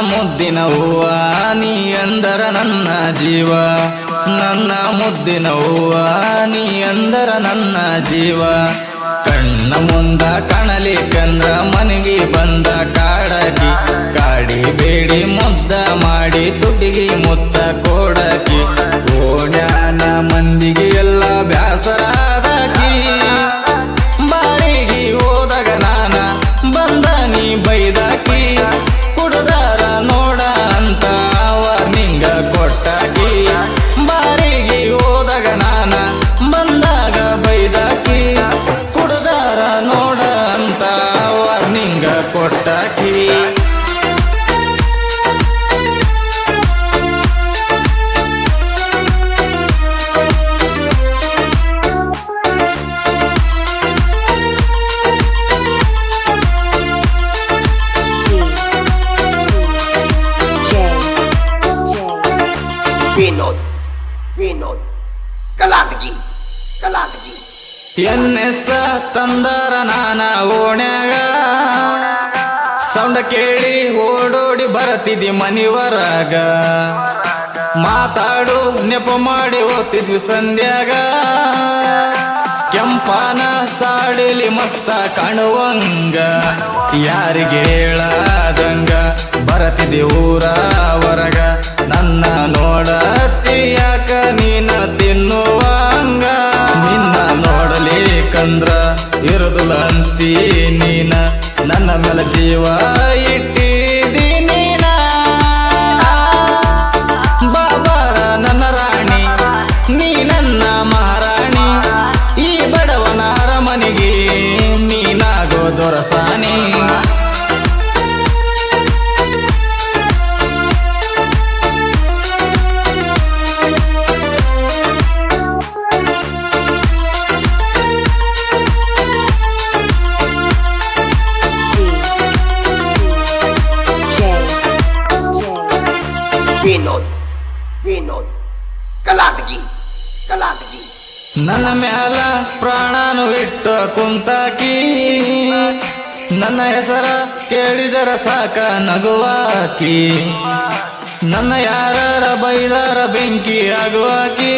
ಮುದ್ದಿನ ಹೂವ, ನೀ ಅಂದರ ನನ್ನ ಜೀವ. ನನ್ನ ಮುದ್ದಿನ ಹೂವ, ನೀ ಅಂದರ ನನ್ನ ಜೀವ. ಕಣ್ಣ ಮುಂದ ಕಾಣಲಿಕ್ಕಂದ್ರ ಮನೆಗೆ ಬಂದ ಕಾಡಗಿ. ಕಾಡಿ ಬೇಡಿ ಮುದ್ದ ಮಾಡಿ ತುಟಿಗೆ ಮುತ್ತ. ಬಲಾಗ್ದಿ ಎನ್ನೆಸ ತಂದರ ನಾನ ಓಣ್ಯಾಗ. ಸೌಂಡ ಕೇಳಿ ಓಡೋಡಿ ಬರತಿದಿ ಮನಿವರಾಗ. ಮಾತಾಡು, ನೆಪ ಮಾಡಿ ಓದ್ತಿದ್ವಿ ಸಂಧ್ಯಾಗ. ಕೆಂಪಾನ ಸಾಡಿಲಿ ಮಸ್ತ ಕಾಣುವಂಗ. ಯಾರಿಗೆ ಹೇಳಾದಂಗ ಬರತಿದ್ದೆ ಊರ ನನ್ನ ಜೀವ ಇಟ್ಟಿದಿ. विनोद विनोद कलादगी कलादगी ನನ್ನ ಮ್ಯಾಲ ಪ್ರಾಣನು ಇಟ್ಟ ಕುಂತಾಕಿ ನನ್ನ ಹೆಸರ ಕೇಳಿದರ ಸಾಕ ನಗುವಾಕಿ ನನ್ನ ಯಾರ ಬೈದಾರ ಬೆಂಕಿ ಆಗುವಾಕಿ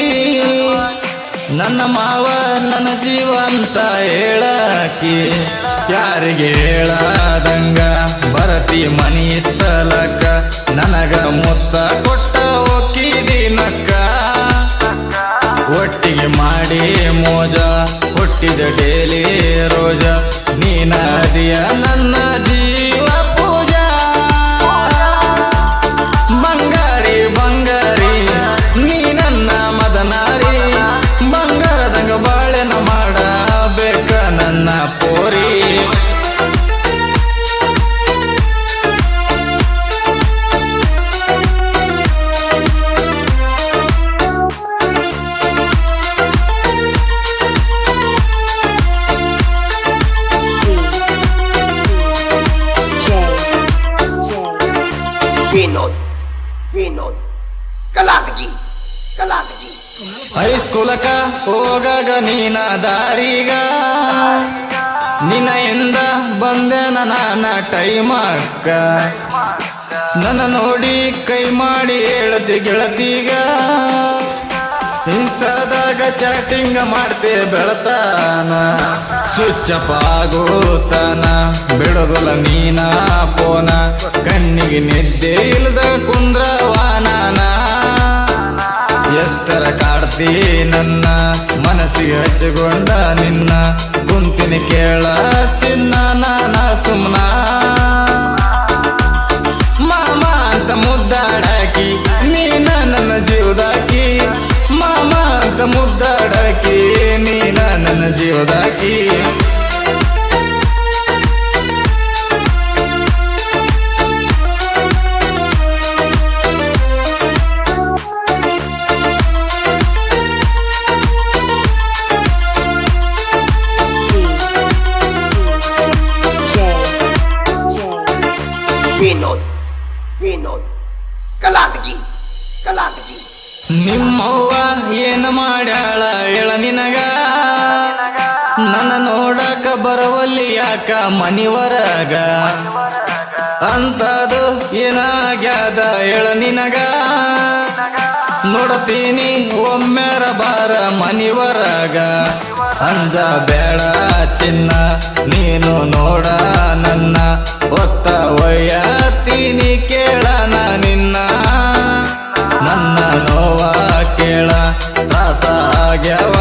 ನನ್ನ ಮಾವ ನನ್ನ ಜೀವ ಅಂತ ಹೇಳಾಕಿ ಯಾರಿಗೆ ಹೇಳದಂಗ ಬರತಿ ಮನಿ ಇತ್ತಲಕ್ಕ ನನಗ ಮುತ್ತ ಕೊಟ್ಟ ಒಕ್ಕಿದಿನಕ್ಕ ಒಟ್ಟಿಗೆ ಮಾಡಿ ಮೋಜ ಹುಟ್ಟಿದ ಡೇಲಿ ರೋಜ. ನೀನಾದಿಯ ನನ್ನ ಜೀವ. ಹೈಸ್ಕೂಲಕ ಹೋಗಾಗ ನೀನ ದಾರಿಗ. ನಿನ್ನ ಬಂದೆ ನನ್ನ ನಾನ ಟೈಮಕ್ಕ ನನ್ನ ನೋಡಿ ಕೈ ಮಾಡಿ ಹೇಳದೆ ಗೆಳತಿಗ. ಹಿಂಸಾದಾಗ ಚಾಟಿಂಗ್ ಮಾಡ್ತೆ ಬೆಳತಾನ. ಸ್ವಿಚ್ ಅಪ್ ಆಗೋತಾನ ಬಿಡೋದಲ್ಲ ನೀನ ಪೋನ. ಕಣ್ಣಿಗೆ ನಿದ್ದೆ ಇಲ್ದ ಕುಂದ್ರವಾನಾನ ಎಷ್ಟರ ಕಾಡ್ತಿ ನನ್ನ. ಮನಸ್ಸಿಗೆ ಹಚ್ಚಿಕೊಂಡ ನಿನ್ನ. ಗುಂತಿನ ಕೇಳ ಚಿನ್ನ ನಾನ ಸುಮ್ನ. ಮಾಮ ಅಂತ ಮುದ್ದಾಡಾಕಿ, ನೀನ ನನ್ನ ಜೀವದಾಕಿ. ಮಾಮ ಅಂತ ಮುದ್ದಾಡಾಕಿ, ನೀನ ನನ್ನ ಜೀವದಾಕಿ. ವಿನೋದ್. ಕಲಾದಗಿ. ಕಲಾದಗಿ. ನಿಮ್ಮವ್ವ ಏನು ಮಾಡ್ಯಾಳ ಹೇಳ ನಿನಗ? ನನ್ನ ನೋಡಕ ಬರವಲ್ಲಿ ಯಾಕ ಮನಿವರಗ? ಅಂತದು ಏನಾಗ್ಯಾದ ಹೇಳ ನಿನಗ? ನೋಡ್ತೀನಿ, ಒಮ್ಮೆರ ಬಾರ ಮನಿವರಗ. ಅಂಜ ಬೇಡ ಚಿನ್ನ, ನೀನು ನೋಡ ನನ್ನ. ಒತ್ತ ಒಯ್ಯತೀನಿ ಕೇಳನ ನಿನ್ನ. ನನ್ನ ನೋವ ಕೇಳ, ತ್ರಾಸ ಆಗ್ಯವ